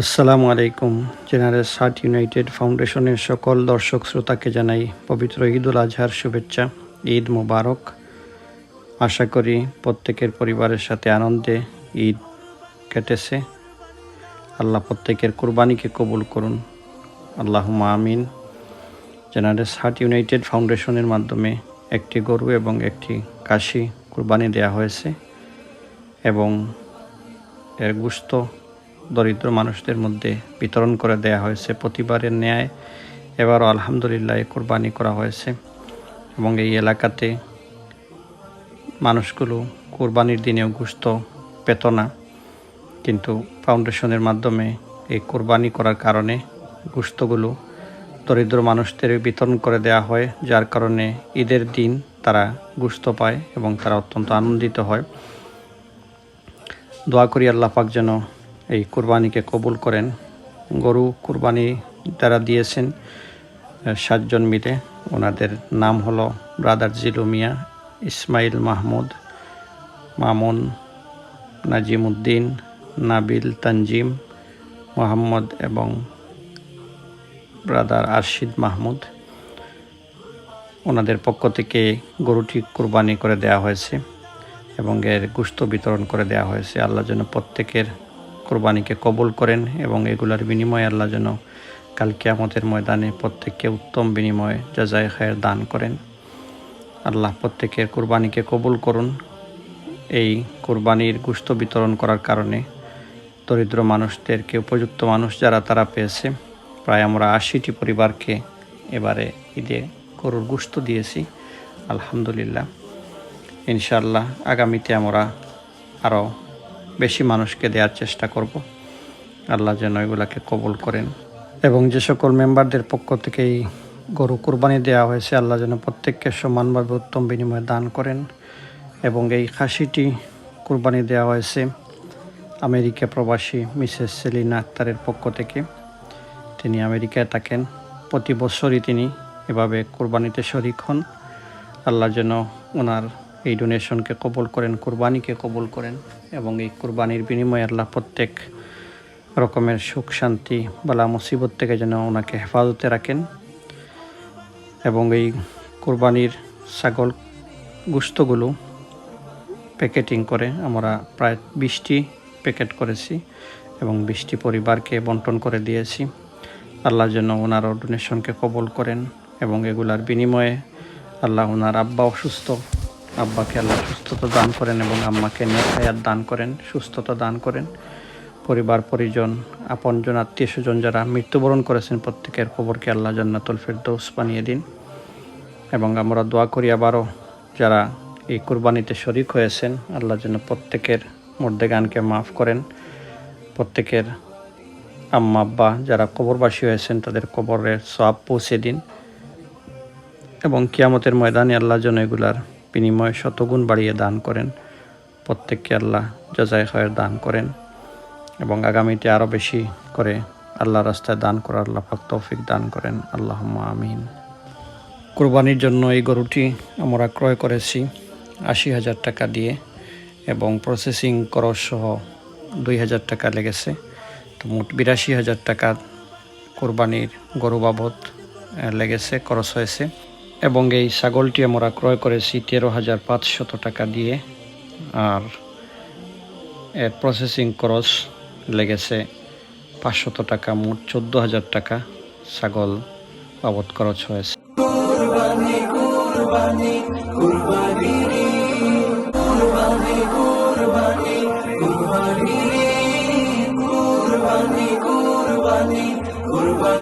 আসসালামু আলাইকুম। জেনারেল সার্ট ইউনাইটেড ফাউন্ডেশনের সকল দর্শক শ্রোতাকে জানাই পবিত্র ঈদুল আজহার শুভেচ্ছা, ঈদ মোবারক। আশা করি প্রত্যেকের পরিবারের সাথে আনন্দে ঈদ কেটেছে। আল্লাহ প্রত্যেকের কোরবানিকে কবুল করুন। আল্লাহ আমিন। জেনারেল সার্ট ইউনাইটেড ফাউন্ডেশনের মাধ্যমে একটি গরু এবং একটি কাশি কোরবানি দেওয়া হয়েছে এবং এর গুস্ত দরিদ্র মানুষদের মধ্যে বিতরণ করে দেয়া হয়েছে। প্রতিবারের ন্যায় এবারও আলহামদুলিল্লাহ কোরবানি করা হয়েছে এবং এই এলাকাতে মানুষগুলো কোরবানির দিনেও গুস্ত পেত না। কিন্তু ফাউন্ডেশনের মাধ্যমে এই কোরবানি করার কারণে গুস্তগুলো দরিদ্র মানুষদের বিতরণ করে দেয়া হয়, যার কারণে ঈদের দিন তারা গুস্ত পায় এবং তারা অত্যন্ত আনন্দিত হয়। দোয়া করি আল্লাহ পাক যেন এই কোরবানিকে কবুল করেন। গরু কোরবানি তারা দিয়েছেন সাতজন মিলে। ওনাদের নাম হলো ব্রাদার জিলু মিয়া, ইসমাইল মাহমুদ, মামুন নাজিমুদ্দিন, নাবিল তানজিম, মোহাম্মদ এবং ব্রাদার আরশিদ মাহমুদ। ওনাদের পক্ষ থেকে গরুটি কোরবানি করে দেওয়া হয়েছে এবং এর গুস্ত বিতরণ করে দেওয়া হয়েছে। আল্লাহ যেন প্রত্যেকের কোরবানিকে কবুল করেন এবং এগুলার বিনিময়ে আল্লাহ যেন কাল কিয়ামতের ময়দানে প্রত্যেককে উত্তম বিনিময়ে যাজায় খায়ের দান করেন। আল্লাহ প্রত্যেকের কোরবানিকে কবুল করুন। এই কোরবানির গুস্ত বিতরণ করার কারণে দরিদ্র মানুষদেরকে, উপযুক্ত মানুষ যারা, তারা পেয়েছে। প্রায় আমরা আশিটি পরিবারকে এবারে ঈদে গরুর গুস্ত দিয়েছি। আলহামদুলিল্লাহ। ইনশাল্লাহ আগামীতে আমরা আরও বেশি মানুষকে দেওয়ার চেষ্টা করব। আল্লাহ যেন এগুলাকে কবুল করেন। এবং যে সকল মেম্বারদের পক্ষ থেকে এই গরু কুরবানি দেওয়া হয়েছে, আল্লাহ যেন প্রত্যেককে সমানভাবে উত্তম বিনিময়ে দান করেন। এবং এই খাসিটি কুরবানি দেওয়া হয়েছে আমেরিকা প্রবাসী মিসেস সেলিনা আক্তারের পক্ষ থেকে। তিনি আমেরিকায় থাকেন। প্রতি বছরই তিনি এভাবে কোরবানিতে শরিক হন। আল্লাহ যেন ওনার এই ডোনেশনকে কবুল করেন, কোরবানিকে কবুল করেন এবং এই কোরবানির বিনিময়ে আল্লাহ প্রত্যেক রকমের সুখ, শান্তি, বালা, মুসিবত থেকে যেন ওনাকে হেফাজতে রাখেন এবং এই কোরবানির ছাগল গুস্তগুলো প্যাকেটিং করে আমরা প্রায় বিশটি প্যাকেট করেছি এবং বিশটি পরিবারকে বন্টন করে দিয়েছি। আল্লাহ যেন ওনার ডোনেশনকে কবল করেন এবং এগুলার বিনিময়ে আল্লাহ ওনার আব্বা অসুস্থ আব্বাকে আল্লাহ সুস্থতা দান করেন এবং আম্মাকে নেখায়াত দান করেন, সুস্থতা দান করেন। পরিবার, পরিজন, আপনজন আত্মীয় স্বজন যারা মৃত্যুবরণ করেছেন প্রত্যেকের খবরকে আল্লাহ জান্নাতুল ফেরদৌস বানিয়ে দিন। এবং আমরা দোয়া করি আবারও যারা এই কুরবানিতে শরিক হয়েছেন, আল্লাহ যেন প্রত্যেকের মর্দেগানকে মাফ করেন। প্রত্যেকের আম্মা, আব্বা যারা কবরবাসী হয়েছেন, তাদের কবরের সব পৌঁছে দিন। এবং কিয়ামতের ময়দানে আল্লাহ যেন এগুলার বিনিময়ে শতগুণ বাড়িয়ে দান করেন। প্রত্যেককে আল্লাহ যাজায় খয়ের দান করেন এবং আগামীতে আরও বেশি করে আল্লাহ রাস্তায় দান করার আল্লাহ পাক তৌফিক দান করেন। আল্লাহ আমিন। কোরবানির জন্য এই গরুটি আমরা ক্রয় করেছি আশি হাজার টাকা দিয়ে এবং প্রসেসিং খরচ সহ দুই হাজার টাকা লেগেছে। তো মোট বিরাশি হাজার টাকা কোরবানির গরু বাবদ লেগেছে, খরচ হয়েছে। এবং এই ছাগলটি আমরা ক্রয় করেছি তেরো হাজার পাঁচশত টাকা দিয়ে। আর এর প্রসেসিং খরচ লেগেছে পাঁচশত টাকা, মোট চোদ্দ হাজার টাকা ছাগল বাবদ খরচ হয়েছে।